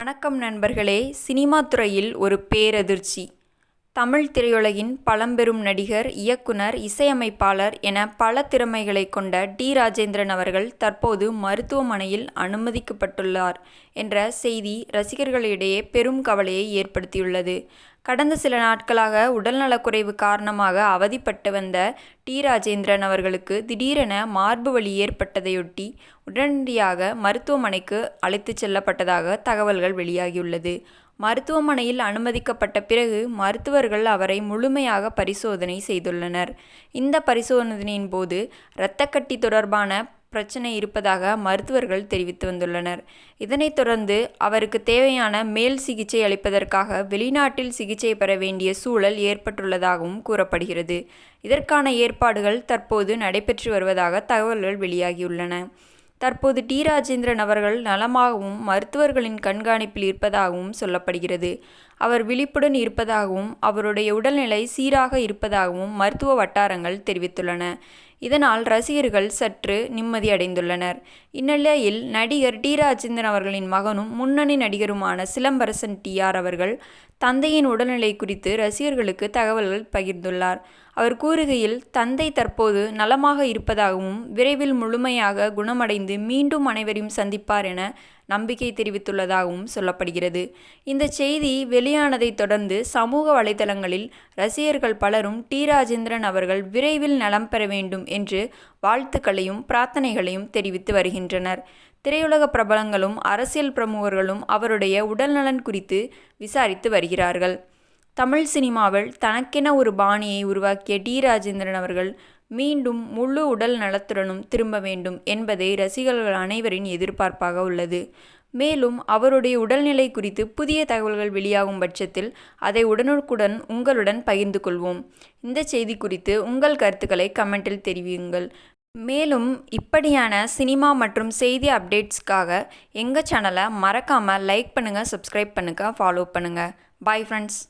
வணக்கம் நண்பர்களே சினிமா துறையில் ஒரு பேரதிர்ச்சி. தமிழ் திரையுலகின் பழம்பெரும் நடிகர் இயக்குனர் இசையமைப்பாளர் என பல திறமைகளை கொண்ட டி. ராஜேந்திரன் அவர்கள் தற்போது மருத்துவமனையில் அனுமதிக்கப்பட்டுள்ளார் என்ற செய்தி ரசிகர்களிடையே பெரும் கவலையை ஏற்படுத்தியுள்ளது. கடந்த சில நாட்களாக உடல்நலக்குறைவு காரணமாக அவதிப்பட்டு வந்த டி. ராஜேந்திரன் அவர்களுக்கு திடீரென மார்பு வலி ஏற்பட்டதையொட்டி உடனடியாக மருத்துவமனைக்கு அழைத்துச் செல்லப்பட்டதாக தகவல்கள் வெளியாகியுள்ளது. மருத்துவமனையில் அனுமதிக்கப்பட்ட பிறகு மருத்துவர்கள் அவரை முழுமையாக பரிசோதனை செய்துள்ளனர். இந்த பரிசோதனையின் போது இரத்தக்கட்டி தொடர்பான பிரச்சனை இருப்பதாக மருத்துவர்கள் தெரிவித்து வந்துள்ளனர். இதனைத் தொடர்ந்து அவருக்கு தேவையான மேல் சிகிச்சை அளிப்பதற்காக வெளிநாட்டில் சிகிச்சை பெற வேண்டிய சூழல் ஏற்பட்டுள்ளதாகவும் கூறப்படுகிறது. இதற்கான ஏற்பாடுகள் தற்போது நடைபெற்று வருவதாக தகவல்கள் வெளியாகியுள்ளன. தற்போது டி. ராஜேந்திரன் அவர்கள் நலமாகவும் மருத்துவர்களின் கண்காணிப்பில் இருப்பதாகவும் சொல்லப்படுகிறது. அவர் விழிப்புடன் இருப்பதாகவும் அவருடைய உடல்நிலை சீராக இருப்பதாகவும் மருத்துவ வட்டாரங்கள் தெரிவித்துள்ளன. இதனால் ரசிகர்கள் சற்று நிம்மதி அடைந்துள்ளனர் இந்நிலையில் நடிகர் டி. ராஜேந்திரன் அவர்களின் மகனும் முன்னணி நடிகருமான சிலம்பரசன் டி. ஆர். அவர்கள் தந்தையின் உடல்நிலை குறித்து ரசிகர்களுக்கு தகவல்கள் பகிர்ந்துள்ளார். அவர் கூறுகையில் தந்தை தற்போது நலமாக இருப்பதாகவும் விரைவில் முழுமையாக குணமடைந்து மீண்டும் அனைவரையும் சந்திப்பார் என நம்பிக்கை தெரிவித்துள்ளதாகவும் சொல்லப்படுகிறது. இந்த செய்தி வெளியானதைத் தொடர்ந்து சமூக வலைதளங்களில் ரசிகர்கள் பலரும் டி. ராஜேந்திரன் அவர்கள் விரைவில் நலம் பெற வேண்டும் என்று வாழ்த்துக்களையும் பிரார்த்தனைகளையும் தெரிவித்து வருகின்றனர். திரையுலக பிரபலங்களும் அரசியல் பிரமுகர்களும் அவருடைய உடல்நலன் குறித்து விசாரித்து வருகிறார்கள். தமிழ் சினிமாவில் தனக்கென ஒரு பாணியை உருவாக்கிய டி. ராஜேந்திரன் அவர்கள் மீண்டும் முழு உடல் நலத்துடனும் திரும்ப வேண்டும் என்பதே ரசிகர்கள் அனைவரின் எதிர்பார்ப்பாக உள்ளது. மேலும் அவருடைய உடல்நிலை குறித்து புதிய தகவல்கள் வெளியாகும் பட்சத்தில் அதை உடனுக்குடன் உங்களுடன் பகிர்ந்து கொள்வோம். இந்த செய்தி குறித்து உங்கள் கருத்துக்களை கமெண்டில் தெரிவியுங்கள். மேலும் இப்படியான சினிமா மற்றும் செய்தி அப்டேட்ஸ்க்காக எங்கள் சேனலை மறக்காமல் லைக் பண்ணுங்கள் சப்ஸ்கிரைப் பண்ணுங்கள் ஃபாலோ பண்ணுங்கள் பாய் ஃப்ரெண்ட்ஸ்